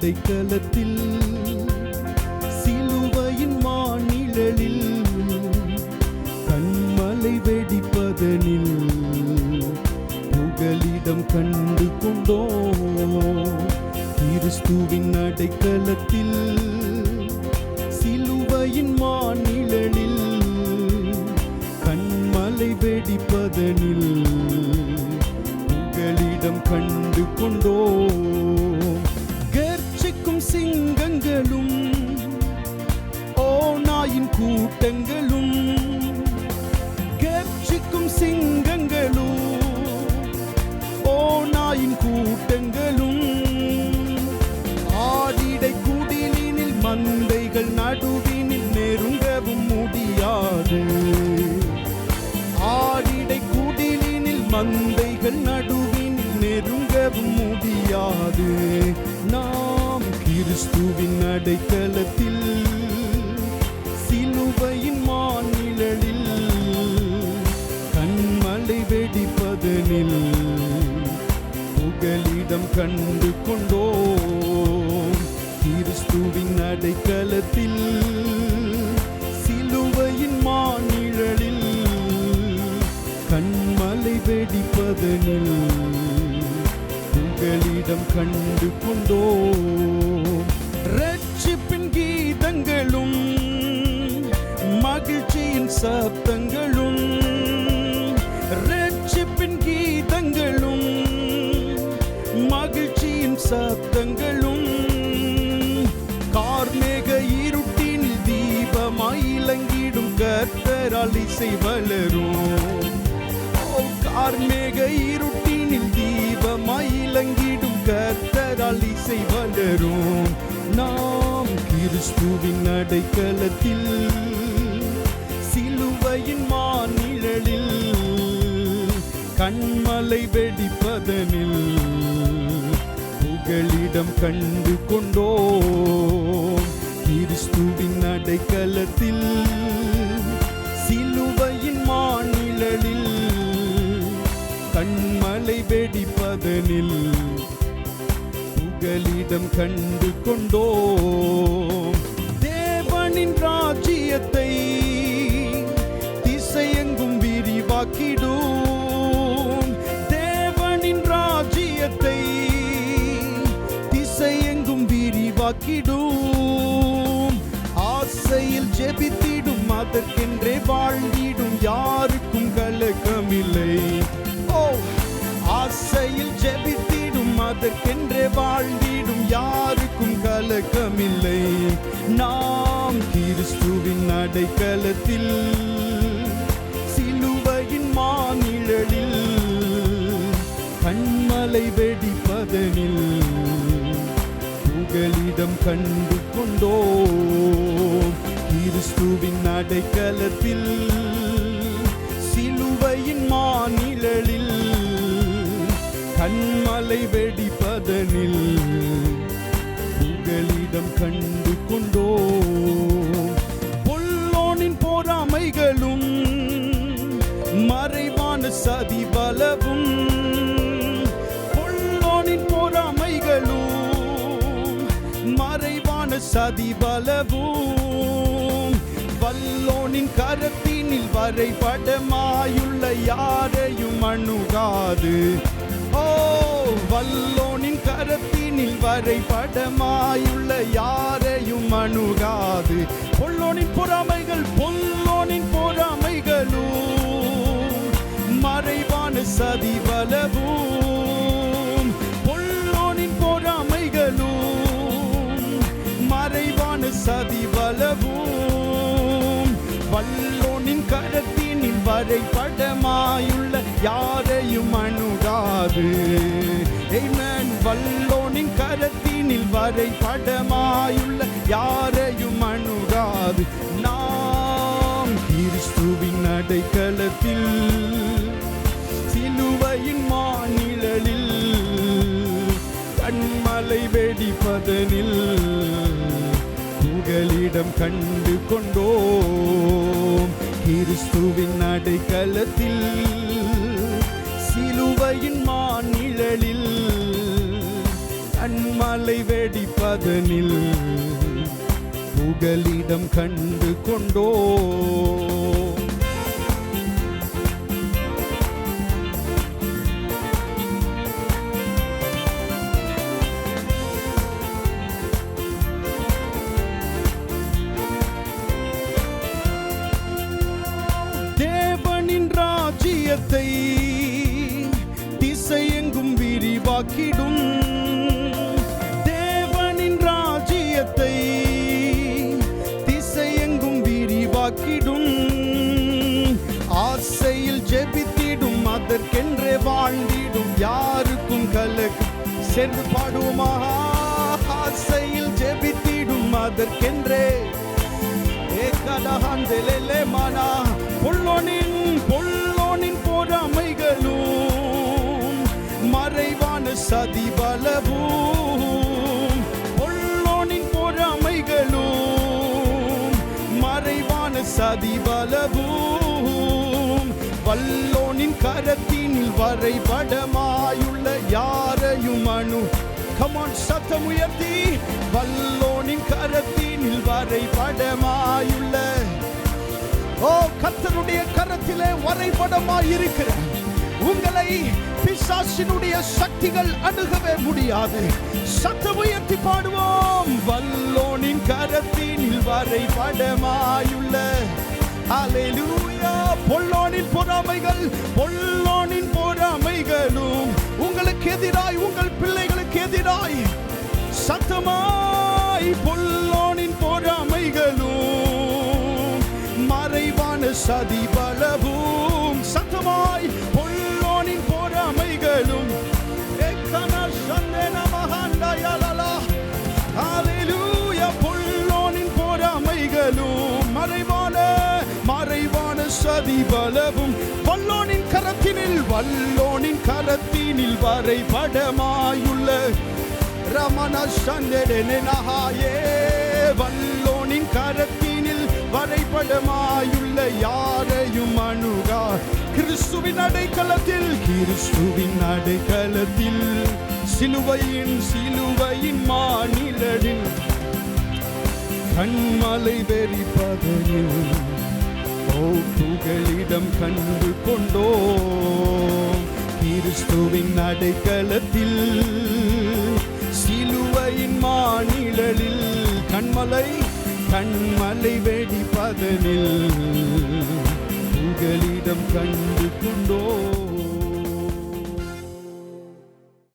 அடைக்கலத்தில் சிலுவையின் மாநிழலில் கண்மலை வெடிப்பதனில் புகலிடம் கண்டு கொண்டோம். கிறிஸ்துவின் அடைக்கலத்தில் சிலுவையின் மாநிழலில் கண்மலை வெடிப்பதனில் புகலிடம் கண்டு கொண்டோம். சிங்கங்களும் ஓநாயின் கூட்டங்களும் கர்ச்சிக்கும் சிங்கங்களும் ஓநாயின் கூட்டங்களும். ஆடிடை குடிலினில் மந்தைகள் நடுவினில் நெருங்கவும் முடியாது. ஆடிடை குடிலினில் மந்தைகள் நடுவினில் நெருங்கவும் முடியாது. கிறிஸ்துவின் அடைக்கலத்தில் சிலுவையின் மாநிழலில் கண்மலை வெடிப்பதனில் புகலிடம் கண்டு கர்த்தரால் வளரும் கார்மேக இருட்டினில் தீபமாய் இலங்கிடும் கர்த்தரால் இசை வளரும் நாம் கிறிஸ்துவின் அடைக்கலத்தில் சிலுவையின் மாநிழலில் கண்மலை வெடிப்பதனில் புகழிடம் கண்டு கொண்டோம். புகலிடம் கண்டு கொண்டோ அடைக்கலத்தில் சிலுவையின் மாநிழலில் கண்மலை வெடிப்பதனில் புகலிடம் கண்டு கொண்டோ கிறிஸ்துவின் அடைக்கலத்தில் சிலுவையின் மாநிழலில் கண்மலை வெடிப்பதனில் புகலிடம் கண்டு மறைவான பலவும் வல்லோனின் கரத்தினில் வரைபடமாயுள்ள யாரையும் அணுகாது. ஓ வல்லோனின் கரத்தினில் வரைபடமாயுள்ள யாரையும் அணுகாது. வல்லோனின் கரத்தினில் வரைபடமாயுள்ள யாரையும் அணுகாது Amen. வல்லோனின் கரத்தினில் வரைபடமாயுள்ள யாரையும் அணுகாது நாம் கிறிஸ்துவின் அடைக்கலத்தில் சிலுவையின் மாநிழலில் கண்மலை வெடிப்பதனில் புகலிடம் கண்டு கிறிஸ்துவின் அடைக்கலத்தில் சிலுவையின் மாநிழலில் அன்மலை வெடிப்பதனில் புகலிடம் கண்டு கொண்டோ ராஜ்யத்தை திசையெங்கும் விரிவாக்கிடும். தேவனின் ராஜ்யத்தை திசையெங்கும் விரிவாக்கிடும். ஆசையில் ஜெபித்திடும் அதற்கென்றே வாழ்ந்திடும். யாருக்கும் கலக்கு சென்று பாடுவோமா? ஆசையில் ஜெபித்திடும் அதற்கென்றே. ஏகடஹந்தெலெலே மனா வல்லோனின் கரத்தினில் வரைபடமாயுள்ள யாரையும் அணு. கமான் சத்தம் உயர்த்தி. வல்லோனின் கரத்தினில் வரைபடமாயுள்ள. ஓ கர்த்தருடைய கரத்திலே வரைபடமாய் இருக்கிற உங்களை பிசாசினுடைய சக்திகள் அணுகவே முடியாது. சத்தம் உயர்த்தி பாடுவோம். வல்லோனின் கரத்தினில் வரைபடமாயுள்ள. அலையிலூயா பொல்லோனின் பொறாமைகள் பொல்லோனின் பொறாமைகளும் உங்களுக்கு எதிராய் உங்கள் பிள்ளைகளுக்கு எதிராய் சத்தமாய் பொல்லோனின் பொறாமைகளும் மறைவான சதி பல வல்லோனின் கரத்தினில் வரைபடமாயுள்ள ரமண சந்தனே வல்லோனின் கரத்தினில் வரைபடமாயுள்ள யாரையும் அணுகா. கிறிஸ்துவின் அடைக்கலத்தில் கிறிஸ்துவின் அடைக்கலத்தில். சிலுவையின் சிலுவையின் மாநிலடில் கண்மலை வெறிப்பதையில் புகழிடம் கண்டு கொண்டோ கிறிஸ்துவின் அடைக்கலத்தில் சிலுவையின் மாநிலலில் கண்மலை கண்மலை வெடிப்பதனில் புகழிடம் கண்டு